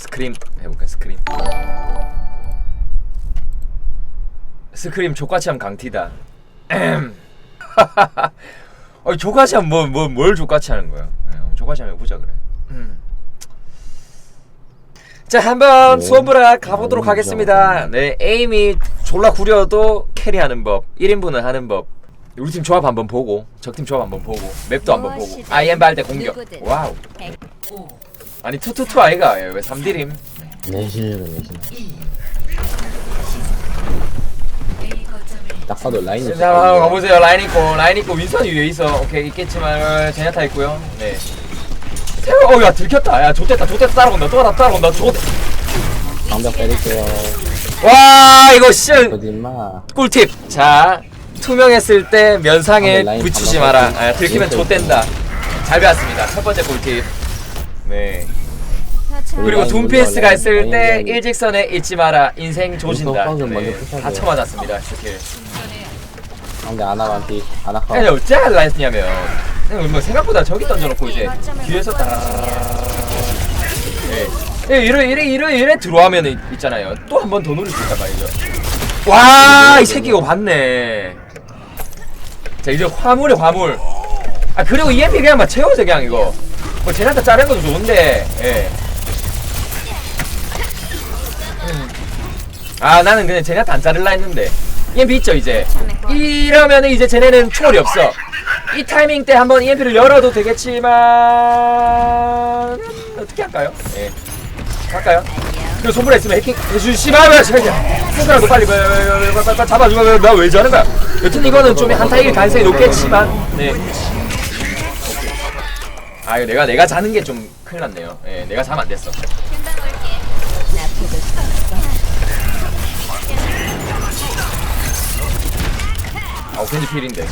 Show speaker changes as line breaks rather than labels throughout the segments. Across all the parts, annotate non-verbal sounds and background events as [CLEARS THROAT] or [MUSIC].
스크림 해볼까 스크림 스크림 하면 강티다 엠. 어 [CLEARS THROAT] 하면 뭐뭐뭘 족같이 하는 거야 네, 족같이 하면 보자 그래 음. 자 한번
네.
수업을 가보도록. 하겠습니다 네 에임이 졸라 구려도 캐리하는 법 1인분을 하는 법 우리 팀 조합 한번 보고 적팀 조합 한번 보고 맵도 한번 보고 아이엠 발대 공격
누구든.
와우 아니 투투투 아이가. 왜 3디림.
내신이네 내신 딱 봐도 라인이
자 한번 가보세요. 라인 있고 라인 있고 윈선이 위에 있어. 오케이 있겠지만 어, 제냐타 있고요. 네. 세워 어야 들켰다. 야 좋됐다 좋됐다. 따라온다. 또 따라온다. 좋됐
방벽 때릴게요.
와 이거 씨.
거짓마
꿀팁. 자 투명했을 때 면상에
라인
붙이지 마라.
더
아, 들키면 좆된다. 잘 배웠습니다. 첫 번째 꿀팁 네. 그리고 둠피스가
라인,
있을 때. 일직선에 있지 마라. 인생 조진다. 네, 다. 쳐맞았습니다 스킬
상대 아나반티 아나카
아니 어째 할라 했냐면. 그냥 뭐 생각보다 저기 던져놓고 이제 뒤에서 딱 예. 예, 이래 이래 이래 이래 들어오면 은 있잖아요. 또 한 번더 누릴 수 있단 말이죠. 와이 새끼 이거 봤네. 자 이제 화물에 화물. 아 그리고 EMP 그냥 막 채워서 그냥 이거 뭐 제나타 자른 것도 좋은데 예. 음. 아 나는 그냥 제나타 안 자를라 했는데 EMP 있죠 이제 이러면 이제 쟤네는 초월이 없어 이 타이밍 때 한번 EMP를 열어도 되겠지만 어떻게 할까요? 예. 할까요? 그리고 손불에 있으면 해킹 해주시면 손가락도 빨리 잡아주고 나왜 저러는 거야? 여튼 이거는 좀 한타일 가능성이 높겠지만 네. 아 이거 내가 내가 자는 게 좀 큰일 났네요. 예, 내가 자면 안 됐어. 아 오펜지 필인데.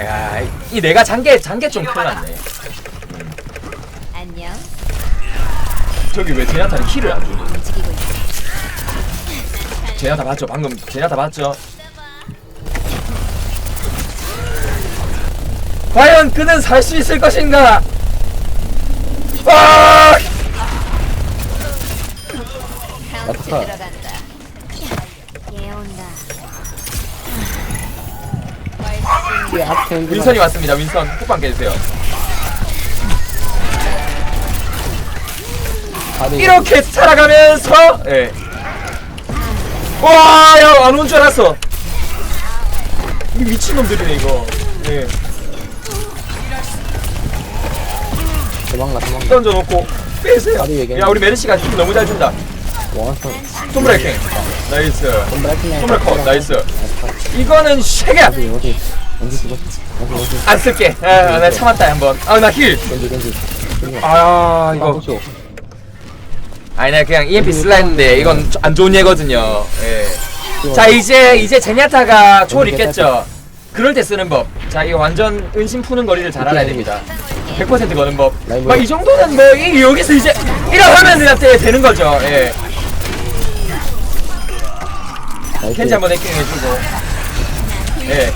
야, 이- 이 내가 잔게 잔게 좀 큰일 났네.
안녕.
저기 왜 제나타는 힐을 안
있어.
제나타 봤죠? 방금 제나타 봤죠? 과연 그는 살 수 있을 것인가? 아!
카운트
아파.
들어간다. 얘 온다.
이 앞에
윈선이 왔습니다. 윈선 훅방 깨주세요.
다리
이렇게 살아가면서 예. 와, 야, 안 온 줄 알았어. 이 미친놈들이네, 이거. 예.
도망가 도망가
던져놓고 빼세요.
얘기해.
야, 우리 메르시가 힘 너무 잘 준다. 손브레이킹. 나이스.
손브레이킹
손브레 컷. 나이스. 이거는
죽었어 어디 어디
안 쓸게. 아, 나 참았다, 한번. 아, 나 힐.
던지 던지
아, 이거.
이거
아니, 나 그냥 EMP 쓸라 했는데, 이건 안 좋은 예거든요. 예. 자 이제 이제 제냐타가 초월 있겠죠. 그럴 때 쓰는 법. 자 이거 완전 은신 푸는 거리를 잘 알아야 됩니다. 100% 거는 법.
라이브.
막이 정도는 뭐 이, 여기서 이제 이러면 그때 되는 거죠. 예. 켄지 한번 해킹 해주고. 예.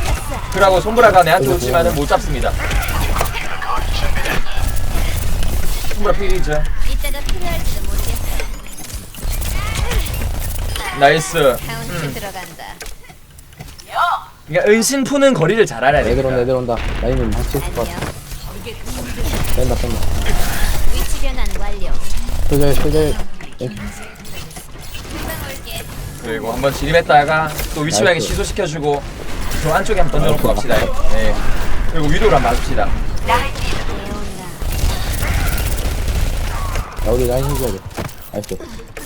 그러고 손브라가 내한테 오지만은 못 잡습니다. 손브라 필이죠.
이따가 필요할지도 모르겠어.
나이스.
카운트 들어간다.
그러니까 은신 푸는 거리를 잘 알아야
내들온다
됩니다.
내들온다 라인은 맞출 것 같아
안녕.
뺀다 뺀다
위치 변환 완료. 금방 올게.
그리고 한번 진입했다가 또 위치 방향
나이스.
취소시켜주고 저 안쪽에 한번 던져놓고. 갑시다. 네. 그리고 위도를 한번 맞읍시다.
야 우리 라인 해줘야 돼 나이스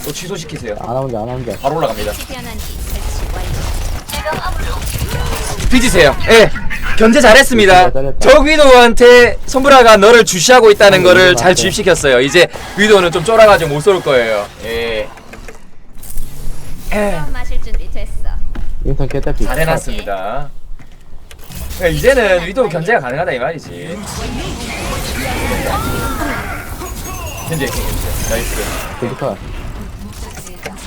또 취소시키세요.
안 하면 돼안 하면 돼
바로 올라갑니다.
위치 변환기 완료.
뒤지세요. 예. 견제 잘했습니다. 적 위도한테 손브라가 너를 주시하고 있다는
음,
거를
맞아요.
잘 주입시켰어요. 이제 위도는 좀 쫄아가지고 못 쏠 거예요. 예. 예.
처음 마실 준비 됐어.
인턴 개딸피
잘 해놨습니다. 예, 이제는 위도 견제가 가능하다 이 말이지. 견제 나이스.
개피카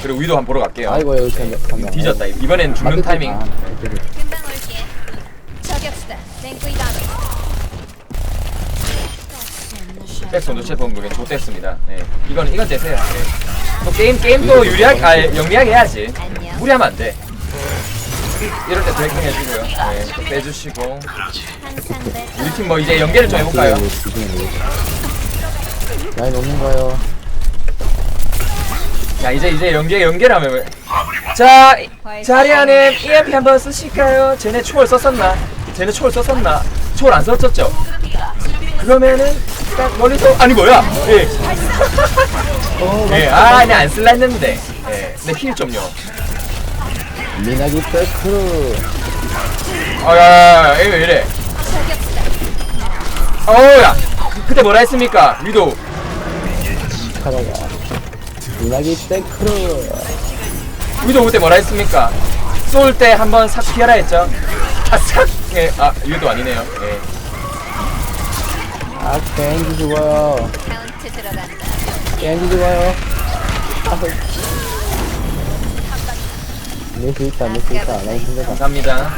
그리고 위도 한번 보러 갈게요.
아이고 여기 네. 잠깐
뒤졌다. 아이고. 이번엔 죽는 아, 타이밍.
아,
네, 네, 네.
백손 도체본국에 좋댔습니다. 네. 이건 이건 되세요. 네. 또 게임 게임도 유리하게 아, 영리하게 해야지. 무리하면 안 돼. 이럴 때 브레이킹 해주고요. 네, 또 빼주시고. 우리 팀 뭐 이제 연계를 좀 해볼까요?
라인 없는 거요.
자 이제 이제 연계 연계라면 자 자리아님 EMP 한번 쓰실까요? 쟤네 초월 썼었나? 쟤네 초월 썼었나? 초월 안 썼었죠? 그러면은 딱 멀리서 아니 뭐야? 예. 예. 아, 아니 안 쓸라 했는데. 예. 힐 좀요.
미나기 백크루.
아야, 왜 이래? 어우야. 그때 뭐라 했습니까? 위도.
가다가. 기나기 탱크로
유도 올때 뭐라 했습니까? 쏠 때 한번 싹 피하라 했죠. 아, 싹! 예, 아, 유도 아니네요. 예.
아 땡기 죽어요 땡기 죽어요 밀수 있다 밀수 있다 나 힘들다
감사합니다.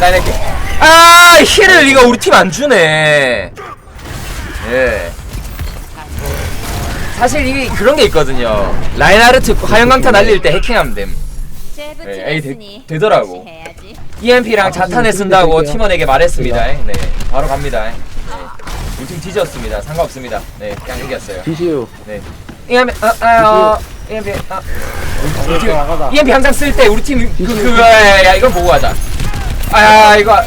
나 이렇게. 아, 힐을 이거 우리 팀 안 주네. 예. 사실 이 그런 게 있거든요. 라인하르트 화염강타 날릴 때 해킹하면 됨. 에이 되, 되더라고. EMP랑 자탄에 쓴다고 팀원에게 말했습니다. 네, 바로 갑니다. 네. 우팀 뒤졌습니다. 상관없습니다. 네, 그냥 이겼어요.
DCU
네. EMP, 아, 아, 아 어, EMP, 아, 우리 팀, EMP 항상 쓸 때 우리 팀 그, 그, 야, 야, 이건 보고 하자. 아, 야, 이거,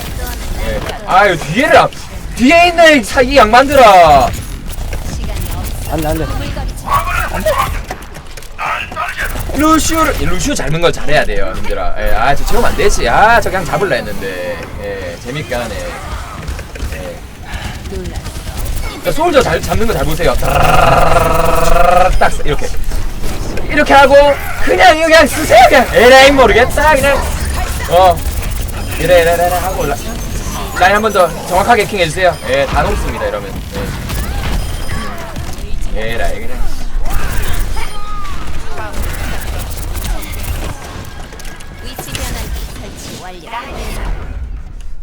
예. 네. 아유 뒤에를 뒤에 있는 사- 이 양반들아.
안돼 안돼
루시오를 루시오 잡는 걸 잘해야 돼요 님들아. 예, 아저 지금 안 되지. 아 저 그냥 잡을라 했는데. 예, 재밌게 하네. 예. 소울저 잘, 잡는 거 잘 보세요. 딱 이렇게. 이렇게 하고 그냥 그냥 쓰세요 그냥. 에라이 모르겠다 그냥. 어. 이래 이래 이래 하고 올라. 라인 한 번 더 정확하게 킹해주세요. 예다 녹습니다 이러면. 예. 음. 에라이 그냥.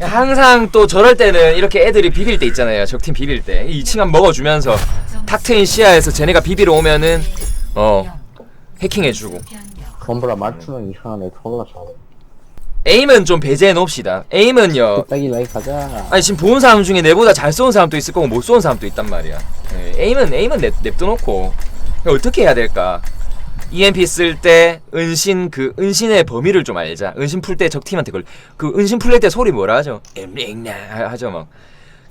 항상 또 저럴 때는 이렇게 애들이 비빌 때 있잖아요. 적팀 비빌 때. 2층 한 먹어주면서 탁 트인 시야에서 쟤네가 비비러 오면은 어 해킹해주고.
전부라 맞추는 이상하네 졸라 잘해
에임은 좀 배제해 놓읍시다. 에임은요.
뚝딱이 라인 가자.
아니 지금 보는 사람 중에 내보다 잘 쏘는 사람도 있을 거고 못 쏘는 사람도 있단 말이야. 예, 에임은 에임은 냅, 냅둬 놓고. 그럼 어떻게 해야 될까? EMP 쓸 때 은신 그 은신의 범위를 좀 알자. 은신 풀 때 적 팀한테 걸 그 은신 풀릴 때 소리 뭐라 하죠? 엠링나 하죠 막.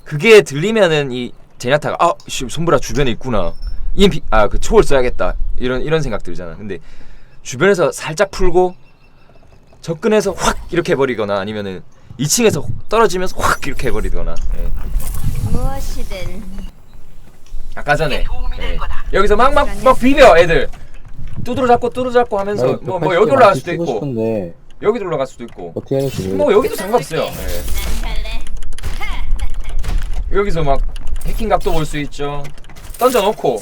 그게 들리면은 이 제냐타가 아 씨, 손브라 주변에 있구나. EMP 아 그 초월 써야겠다. 이런 이런 생각 들잖아. 근데 주변에서 살짝 풀고 접근해서 확 이렇게 해 버리거나 아니면은 2층에서 떨어지면서 확 이렇게 해 버리거나 예.
무엇이든
아까 전에 예. 여기서 막 막 막 비벼 애들 두드러 잡고 두드러 잡고 하면서
나도
뭐,
뭐그
여기 올라갈 수도 있고.
싶은데
여기도 올라갈 수도 있고.
어떻게 해야 될지
뭐
모르겠어
여기도 상관없어요. 예. 여기서 막 해킹 각도 볼 수 있죠. 던져놓고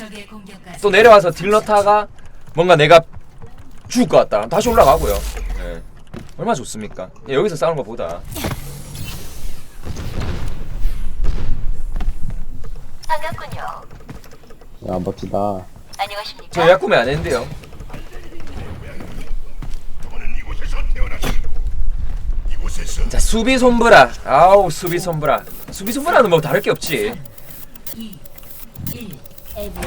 또 내려와서 딜러 타가 뭔가 내가 죽을 것 같다. 다시 올라가고요. 예. 얼마나 좋습니까? 예, 여기서 싸우는 것보다.
반갑군요.
야 멋지다.
안녕하십니까?
저 예약 구매 안 했는데요 자 수비 손브라 아우 수비 손브라 수비 손브라는 뭐 다를 게 없지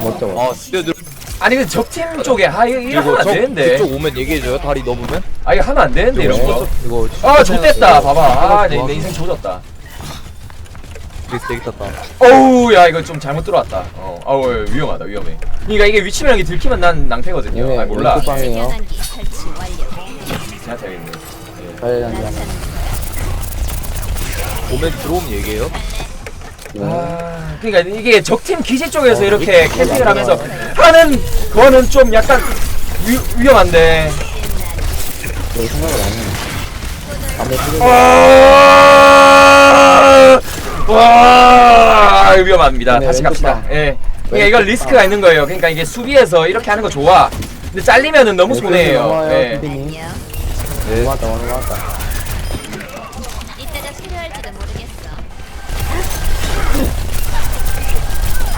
멋져
아 뛰어들
아니 근데 적팀 쪽에 아 이거, 하면
안저
되는데
그쪽 오면 얘기해줘요 다리 넘으면
아 이거 하면 안 되는데 이런
이거
거
이거
아, 좋됐다. 봐봐. 아, 내, 인생 조졌다.
되게 되게 탔다
어우, 야, 이거 좀 잘못 들어왔다. 어, 어우, 위험하다, 위험해. 그러니까 이게 위치명이 들키면 난 낭패거든요.
얘네
아, 몰라.
변환기 설치 완료.
생각해야겠네.
자연한다
오면 들어오면 얘기해요
아, 그러니까 이게 적팀 기지 쪽에서
어,
이렇게 캐스팅을
맞아.
하면서 하는 거는 좀 약간 위, 위험한데.
내 생각을 안해 담배 피우고
아, 와, 위험합니다.
네,
다시
왼쪽
갑시다.
방.
예. 그러니까 이건 리스크가 있는 거예요. 그러니까 이게 수비에서 이렇게 하는 거 좋아. 근데 잘리면은 너무 손해예요.
넘어와요
예.
안녕.
넘어왔다 넘어왔다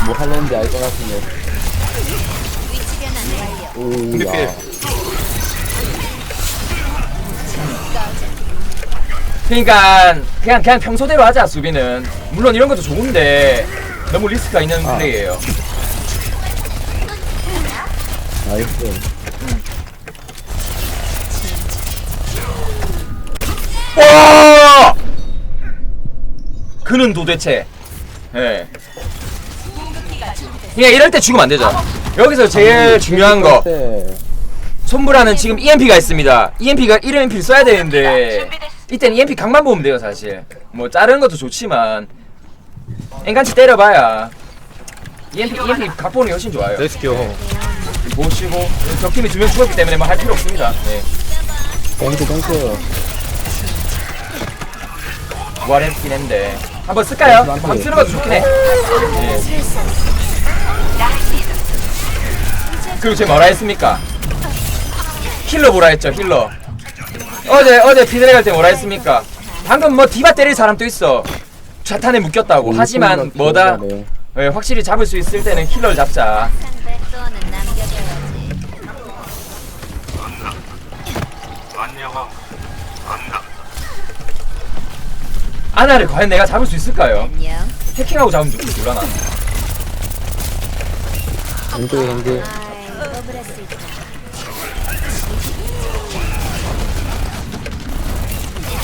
뭐 하려는지 알 것 같은데. 오, 야.
그러니까 그냥 그냥 평소대로 하자 수비는 물론 이런 것도 좋은데 너무 리스크가 있는
아.
플레이예요.
나이스.
와! 그는 도대체 예. 그냥 이럴 때 죽으면 안 되죠. 여기서 제일 중요한 거
네.
손브라는 지금 EMP가 있습니다. EMP가 1EMP를 써야 되는데 이때는 EMP 각만 보면 돼요 사실. 뭐 자르는 것도 좋지만 앵간치 때려봐야 EMP EMP 각 보는 게 훨씬 좋아요.
렛츠기요.
보시고 적팀이 두 명 죽었기 때문에 뭐 할 필요 없습니다. 네.
땡큐, 땡큐.
부활했긴 했는데 한번 쓸까요? 한번 쓰는 것도 좋긴 해. 예. 그리고 제가 뭐라 했습니까? 힐러 뭐라 했죠 힐러 어제 어제 피드레 갈때 뭐라 했습니까? 방금 뭐 디바 때릴 사람도 있어 자탄에 묶였다고 하지만 뭐다 예, 확실히 잡을 수 있을 때는 힐러를 잡자. 아나를 과연 내가 잡을 수 있을까요? 해킹하고 잡으면 좋지 몰라나
왼쪽에
있다.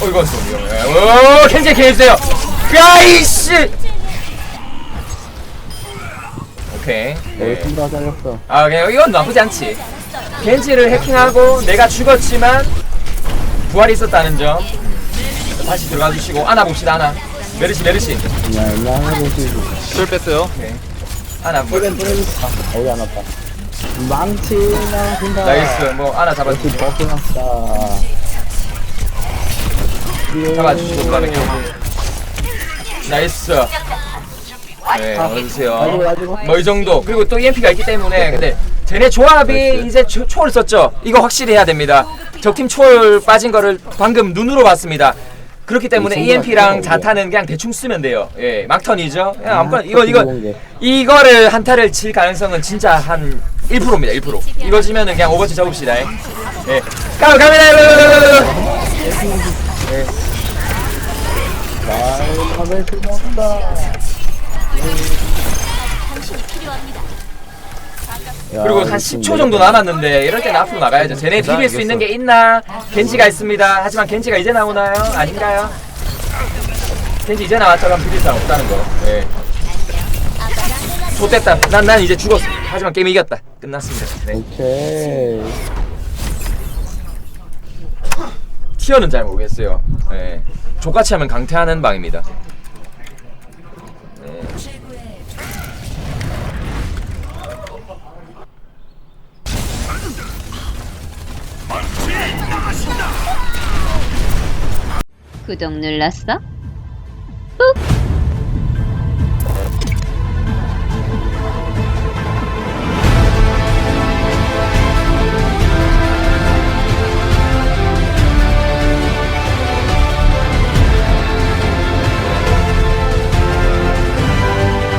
어 이건 좀 위험해 오 캔지 캔해주세요 야이씨 오케이
네.
네.
손브라 잘렸어.
아 그냥 이건 나쁘지 않지 겐지를 해킹하고 내가 죽었지만 부활이 있었다는 점 다시 들어가 주시고 안아 봅시다 안아 메르시 메르시
그냥 그냥 해보시지.
술 뺐어요.
오케이 안아 뭐
쏘겐 쏘겐. 아, 어디 안 왔다. 망치나 된다.
나이스 뭐
역시
잡아주시고
버프 났다. 예.
잡아주시고 그다음에 겐지 나이스 네
가지고
어서오세요
가지고.
뭐 이 정도 그리고 또 EMP가 있기 때문에 근데 쟤네 조합이 이제 초, 초월 썼죠 이거 확실히 해야 됩니다 적팀 초월 빠진 거를 방금 눈으로 봤습니다 그렇기 때문에
이
EMP랑
친구가
자탄은 그냥 대충 쓰면 돼요 예 막턴이죠 예,
아,
아무거나 이거 이거
게.
이거를 한타를 칠 가능성은 진짜 한 1%입니다 1% 이거 지면은 그냥 오버워치 접읍시다 예 예. 가 일로, 일로.
날수 없다.
그리고 한 10초 정도 남았는데 이럴 때는 앞으로 나가야죠. 쟤네 비빌 수 있는 게 있나? 겐지가 있습니다. 하지만 겐지가 이제 나오나요? 아닌가요? 겐지 이제 나왔죠? 그럼 비빌 사람 없다는 거. 예. 좋됐다. 난, 난 이제 죽었어. 하지만 게임 이겼다. 끝났습니다. 네.
오케이.
티어는 잘 모르겠어요. 예. 족같이 하면 강퇴하는 방입니다. 네.
구독 눌렀어? 꾹!